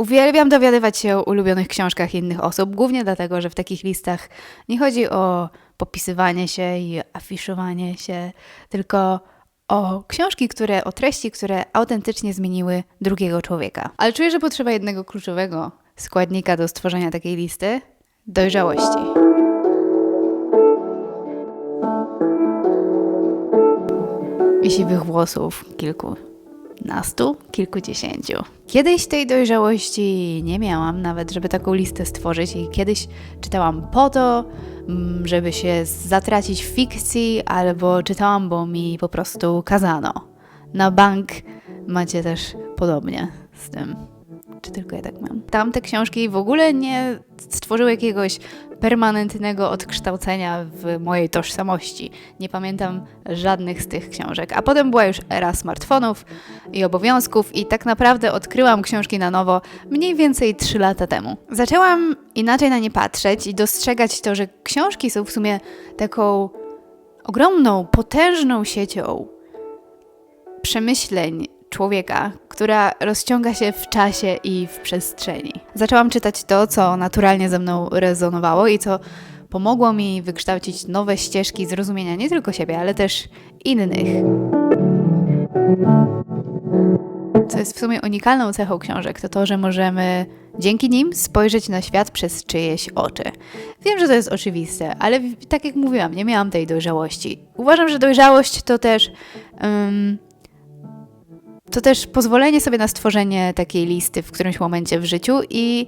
Uwielbiam dowiadywać się o ulubionych książkach innych osób, głównie dlatego, że w takich listach nie chodzi o popisywanie się i afiszowanie się, tylko o książki, które, o treści, które autentycznie zmieniły drugiego człowieka. Ale czuję, że potrzeba jednego kluczowego składnika do stworzenia takiej listy dojrzałości. I siwych włosów kilkunastu, kilkudziesięciu. Kiedyś tej dojrzałości nie miałam, nawet żeby taką listę stworzyć, i kiedyś czytałam po to, mm, żeby się zatracić w fikcji, albo czytałam, bo mi po prostu kazano. Na bank macie też podobnie z tym. Czy tylko ja tak mam? Tamte książki w ogóle nie stworzyły jakiegoś permanentnego odkształcenia w mojej tożsamości. Nie pamiętam żadnych z tych książek. A potem była już era smartfonów i obowiązków, i tak naprawdę odkryłam książki na nowo mniej więcej 3 lata temu. Zaczęłam inaczej na nie patrzeć i dostrzegać to, że książki są w sumie taką ogromną, potężną siecią przemyśleń człowieka, która rozciąga się w czasie i w przestrzeni. Zaczęłam czytać to, co naturalnie ze mną rezonowało i co pomogło mi wykształcić nowe ścieżki zrozumienia nie tylko siebie, ale też innych. Co jest w sumie unikalną cechą książek, to to, że możemy dzięki nim spojrzeć na świat przez czyjeś oczy. Wiem, że to jest oczywiste, ale tak jak mówiłam, nie miałam tej dojrzałości. Uważam, że dojrzałość to też. ym, to też pozwolenie sobie na stworzenie takiej listy w którymś momencie w życiu i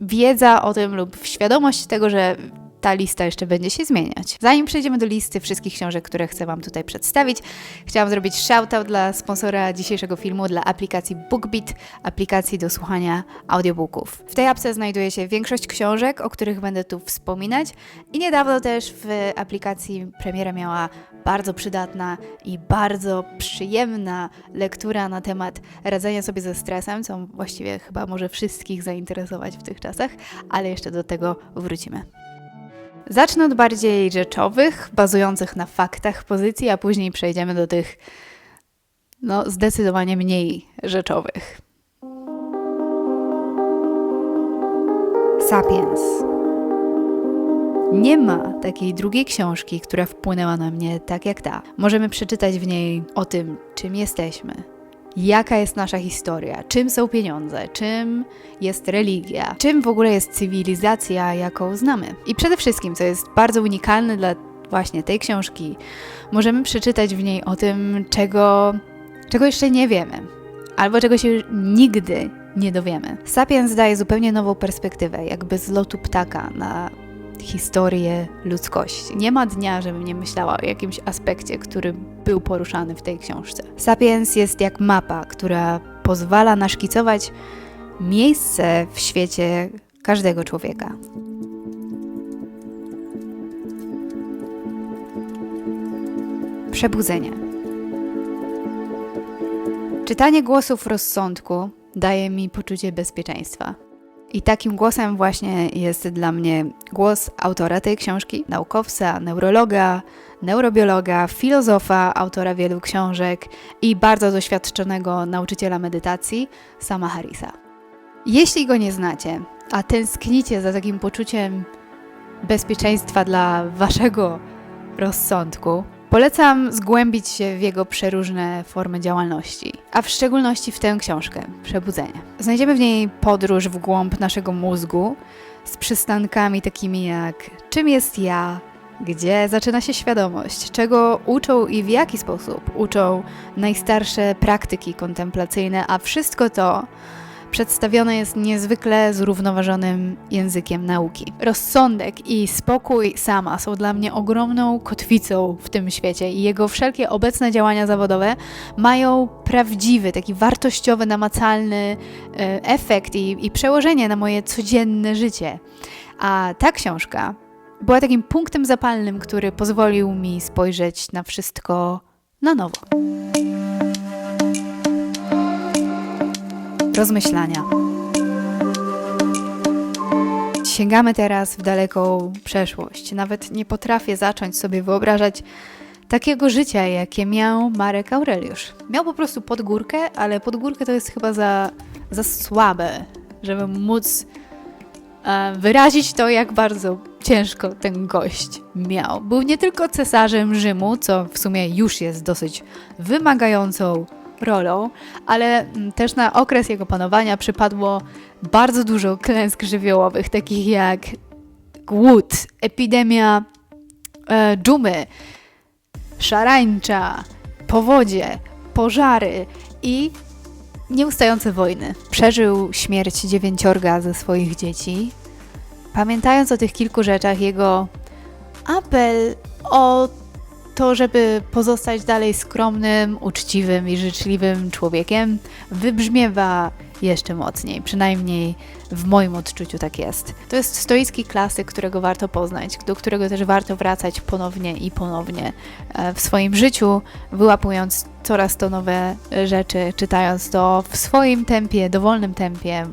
wiedza o tym lub świadomość tego, że ta lista jeszcze będzie się zmieniać. Zanim przejdziemy do listy wszystkich książek, które chcę Wam tutaj przedstawić, chciałam zrobić shoutout dla sponsora dzisiejszego filmu, dla aplikacji BookBeat, aplikacji do słuchania audiobooków. W tej apce znajduje się większość książek, o których będę tu wspominać i niedawno też w aplikacji premiera miała bardzo przydatna i bardzo przyjemna lektura na temat radzenia sobie ze stresem, co właściwie chyba może wszystkich zainteresować w tych czasach, ale jeszcze do tego wrócimy. Zacznę od bardziej rzeczowych, bazujących na faktach pozycji, a później przejdziemy do tych no, zdecydowanie mniej rzeczowych. Sapiens. Nie ma takiej drugiej książki, która wpłynęła na mnie tak jak ta. Możemy przeczytać w niej o tym, czym jesteśmy, jaka jest nasza historia, czym są pieniądze, czym jest religia, czym w ogóle jest cywilizacja, jaką znamy. I przede wszystkim, co jest bardzo unikalne dla właśnie tej książki, możemy przeczytać w niej o tym, czego, czego jeszcze nie wiemy, albo czego się nigdy nie dowiemy. Sapiens daje zupełnie nową perspektywę, jakby z lotu ptaka na historię ludzkości. Nie ma dnia, żebym nie myślała o jakimś aspekcie, który był poruszany w tej książce. Sapiens jest jak mapa, która pozwala naszkicować miejsce w świecie każdego człowieka. Przebudzenie. Czytanie głosów rozsądku daje mi poczucie bezpieczeństwa. I takim głosem właśnie jest dla mnie głos autora tej książki, naukowca, neurologa, neurobiologa, filozofa, autora wielu książek i bardzo doświadczonego nauczyciela medytacji, Sama Harrisa. Jeśli go nie znacie, a tęsknicie za takim poczuciem bezpieczeństwa dla waszego rozsądku, polecam zgłębić się w jego przeróżne formy działalności, a w szczególności w tę książkę Przebudzenie. Znajdziemy w niej podróż w głąb naszego mózgu z przystankami takimi jak czym jest ja, gdzie zaczyna się świadomość, czego uczą i w jaki sposób uczą najstarsze praktyki kontemplacyjne, a wszystko to przedstawione jest niezwykle zrównoważonym językiem nauki. Rozsądek i spokój sama są dla mnie ogromną kotwicą w tym świecie i jego wszelkie obecne działania zawodowe mają prawdziwy, taki wartościowy, namacalny e, efekt i, i przełożenie na moje codzienne życie. A ta książka była takim punktem zapalnym, który pozwolił mi spojrzeć na wszystko na nowo. Rozmyślania. Sięgamy teraz w daleką przeszłość. Nawet nie potrafię zacząć sobie wyobrażać takiego życia, jakie miał Marek Aureliusz. Miał po prostu podgórkę, ale podgórkę to jest chyba za, za słabe, żeby móc e, wyrazić to, jak bardzo ciężko ten gość miał. Był nie tylko cesarzem Rzymu, co w sumie już jest dosyć wymagającą rolą, ale mm, też na okres jego panowania przypadło bardzo dużo klęsk żywiołowych, takich jak głód, epidemia e, dżumy, szarańcza, powodzie, pożary i nieustające wojny. Przeżył śmierć dziewięciorga ze swoich dzieci. Pamiętając o tych kilku rzeczach, jego apel o to, żeby pozostać dalej skromnym, uczciwym i życzliwym człowiekiem, wybrzmiewa jeszcze mocniej. Przynajmniej w moim odczuciu tak jest. To jest stoicki klasyk, którego warto poznać, do którego też warto wracać ponownie i ponownie e, w swoim życiu, wyłapując coraz to nowe rzeczy, czytając to w swoim tempie, dowolnym tempie.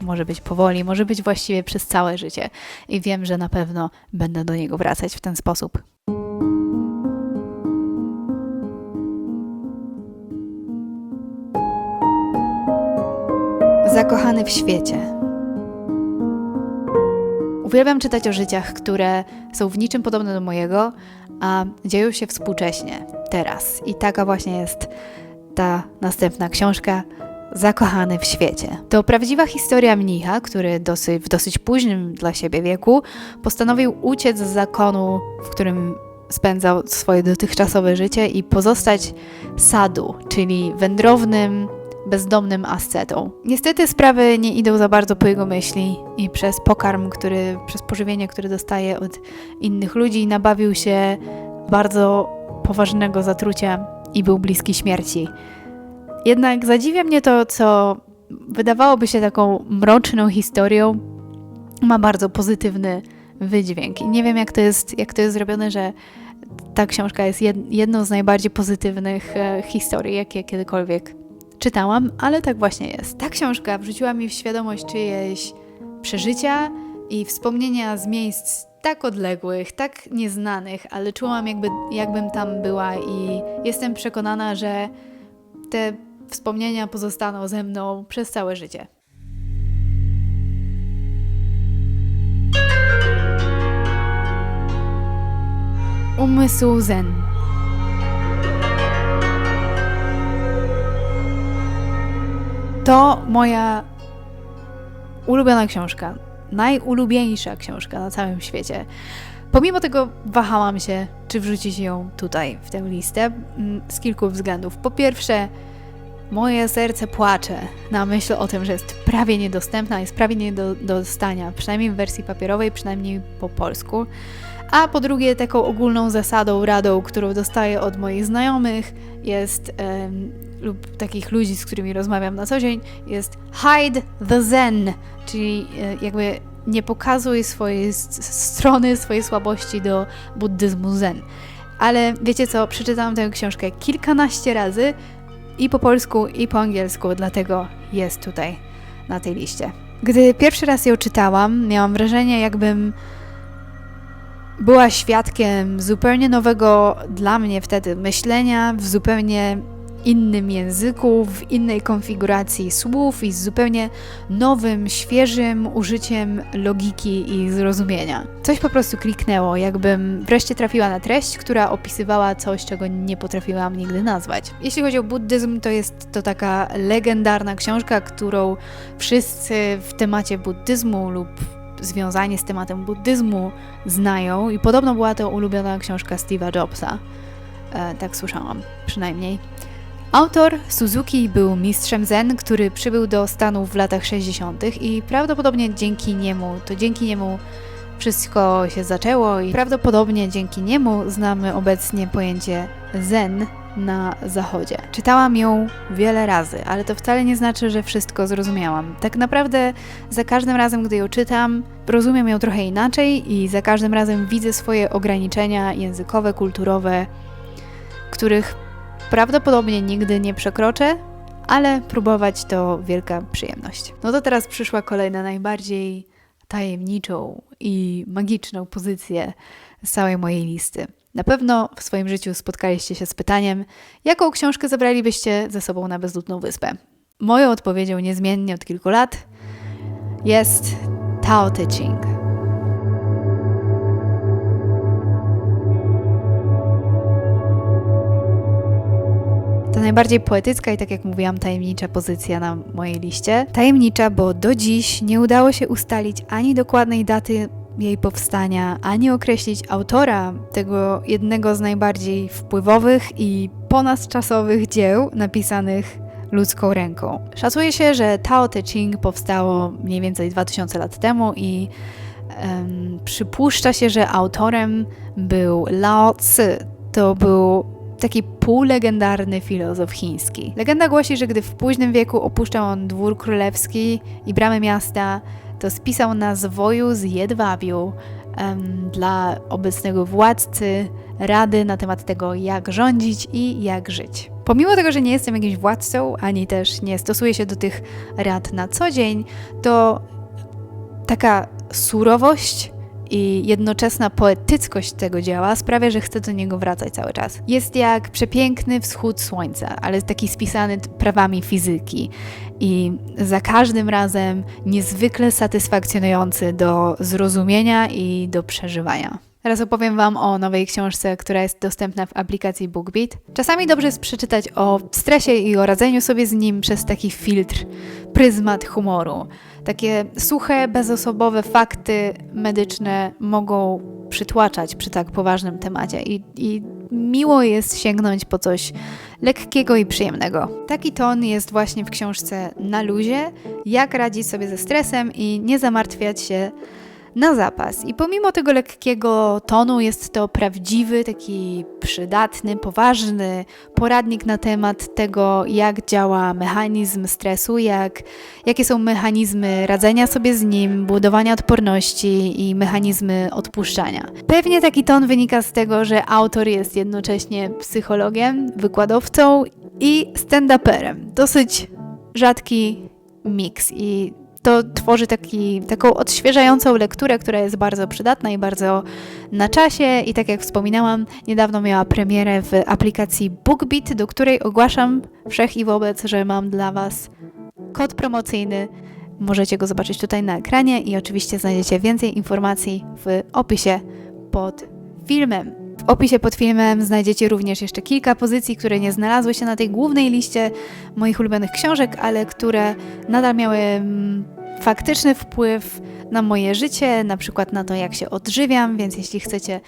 Może być powoli, może być właściwie przez całe życie. I wiem, że na pewno będę do niego wracać w ten sposób. Zakochany w świecie. Uwielbiam czytać o życiach, które są w niczym podobne do mojego, a dzieją się współcześnie, teraz. I taka właśnie jest ta następna książka Zakochany w świecie. To prawdziwa historia mnicha, który w dosyć późnym dla siebie wieku postanowił uciec z zakonu, w którym spędzał swoje dotychczasowe życie i pozostać sadu, czyli wędrownym, bezdomnym ascetą. Niestety sprawy nie idą za bardzo po jego myśli i przez pokarm, który, przez pożywienie, które dostaje od innych ludzi, nabawił się bardzo poważnego zatrucia i był bliski śmierci. Jednak zadziwia mnie to, co wydawałoby się taką mroczną historią, ma bardzo pozytywny wydźwięk. I nie wiem, jak to jest, jak to jest zrobione, że ta książka jest jedną z najbardziej pozytywnych e, historii, jakie kiedykolwiek czytałam, ale tak właśnie jest. Ta książka wrzuciła mi w świadomość czyjeś przeżycia i wspomnienia z miejsc tak odległych, tak nieznanych, ale czułam jakby, jakbym tam była i jestem przekonana, że te wspomnienia pozostaną ze mną przez całe życie. Umysł Zen. To moja ulubiona książka. Najulubieńsza książka na całym świecie. Pomimo tego wahałam się, czy wrzucić ją tutaj, w tę listę, mm, z kilku względów. Po pierwsze, moje serce płacze na myśl o tym, że jest prawie niedostępna, jest prawie nie do, do dostania, przynajmniej w wersji papierowej, przynajmniej po polsku. A po drugie, taką ogólną zasadą, radą, którą dostaję od moich znajomych, jest lub takich ludzi, z którymi rozmawiam na co dzień, jest hide the zen, czyli e, jakby nie pokazuj swojej strony, swojej słabości do buddyzmu zen. Ale wiecie co, przeczytałam tę książkę kilkanaście razy i po polsku, i po angielsku, dlatego jest tutaj na tej liście. Gdy pierwszy raz ją czytałam, miałam wrażenie, jakbym była świadkiem zupełnie nowego dla mnie wtedy myślenia, w zupełnie innym języku, w innej konfiguracji słów i z zupełnie nowym, świeżym użyciem logiki i zrozumienia. Coś po prostu kliknęło, jakbym wreszcie trafiła na treść, która opisywała coś, czego nie potrafiłam nigdy nazwać. Jeśli chodzi o buddyzm, to jest to taka legendarna książka, którą wszyscy w temacie buddyzmu lub związanie z tematem buddyzmu znają i podobno była to ulubiona książka Steve'a Jobsa. E, tak słyszałam, przynajmniej. Autor Suzuki był mistrzem zen, który przybył do Stanów w latach 60. i prawdopodobnie dzięki niemu, to dzięki niemu wszystko się zaczęło i prawdopodobnie dzięki niemu znamy obecnie pojęcie zen na zachodzie. Czytałam ją wiele razy, ale to wcale nie znaczy, że wszystko zrozumiałam. Tak naprawdę za każdym razem, gdy ją czytam, rozumiem ją trochę inaczej i za każdym razem widzę swoje ograniczenia językowe, kulturowe, których prawdopodobnie nigdy nie przekroczę, ale próbować to wielka przyjemność. No to teraz przyszła kolejna najbardziej tajemniczą i magiczną pozycję z całej mojej listy. Na pewno w swoim życiu spotkaliście się z pytaniem, jaką książkę zabralibyście ze sobą na bezludną wyspę. moją odpowiedzią niezmiennie od kilku lat jest Tao Te Ching. To najbardziej poetycka i tak jak mówiłam, tajemnicza pozycja na mojej liście. Tajemnicza, bo do dziś nie udało się ustalić ani dokładnej daty jej powstania, ani określić autora tego jednego z najbardziej wpływowych i ponadczasowych dzieł napisanych ludzką ręką. Szacuje się, że Tao Te Ching powstało mniej więcej 2000 lat temu i em, przypuszcza się, że autorem był Lao Tzu. To był taki półlegendarny filozof chiński. Legenda głosi, że gdy w późnym wieku opuszczał on dwór królewski i bramy miasta, to spisał na zwoju z jedwabiu em, dla obecnego władcy rady na temat tego, jak rządzić i jak żyć. Pomimo tego, że nie jestem jakimś władcą, ani też nie stosuję się do tych rad na co dzień, to taka surowość i jednoczesna poetyckość tego dzieła sprawia, że chcę do niego wracać cały czas. Jest jak przepiękny wschód słońca, ale taki spisany prawami fizyki i za każdym razem niezwykle satysfakcjonujący do zrozumienia i do przeżywania. Teraz opowiem Wam o nowej książce, która jest dostępna w aplikacji BookBeat. Czasami dobrze jest przeczytać o stresie i o radzeniu sobie z nim przez taki filtr, pryzmat humoru. Takie suche, bezosobowe fakty medyczne mogą przytłaczać przy tak poważnym temacie i, i miło jest sięgnąć po coś lekkiego i przyjemnego. Taki ton jest właśnie w książce Na luzie, jak radzić sobie ze stresem i nie zamartwiać się na zapas. I pomimo tego lekkiego tonu, jest to prawdziwy, taki przydatny, poważny poradnik na temat tego, jak działa mechanizm stresu, jak, jakie są mechanizmy radzenia sobie z nim, budowania odporności i mechanizmy odpuszczania. Pewnie taki ton wynika z tego, że autor jest jednocześnie psychologiem, wykładowcą i stand-uperem. Dosyć rzadki miks i to tworzy taki, taką odświeżającą lekturę, która jest bardzo przydatna i bardzo na czasie. I tak jak wspominałam, niedawno miała premierę w aplikacji BookBeat, do której ogłaszam wszech i wobec, że mam dla Was kod promocyjny. Możecie go zobaczyć tutaj na ekranie i oczywiście znajdziecie więcej informacji w opisie pod filmem. W opisie pod filmem znajdziecie również jeszcze kilka pozycji, które nie znalazły się na tej głównej liście moich ulubionych książek, ale które nadal miały mm, faktyczny wpływ na moje życie, na przykład na to, jak się odżywiam, więc jeśli chcecie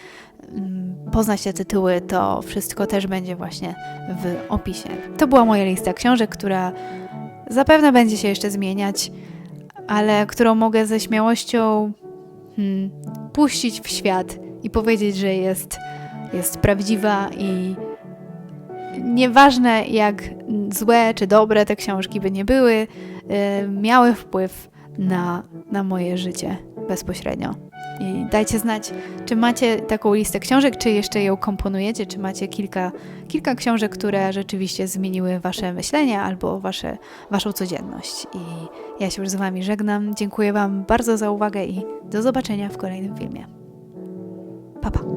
mm, poznać te tytuły, to wszystko też będzie właśnie w opisie. To była moja lista książek, która zapewne będzie się jeszcze zmieniać, ale którą mogę ze śmiałością hmm, puścić w świat i powiedzieć, że jest jest prawdziwa i nieważne jak złe czy dobre te książki by nie były, y, miały wpływ na, na moje życie bezpośrednio. I dajcie znać, czy macie taką listę książek, czy jeszcze ją komponujecie, czy macie kilka, kilka książek, które rzeczywiście zmieniły wasze myślenie albo wasze, waszą codzienność. I ja się już z wami żegnam. Dziękuję wam bardzo za uwagę i do zobaczenia w kolejnym filmie. Pa, pa.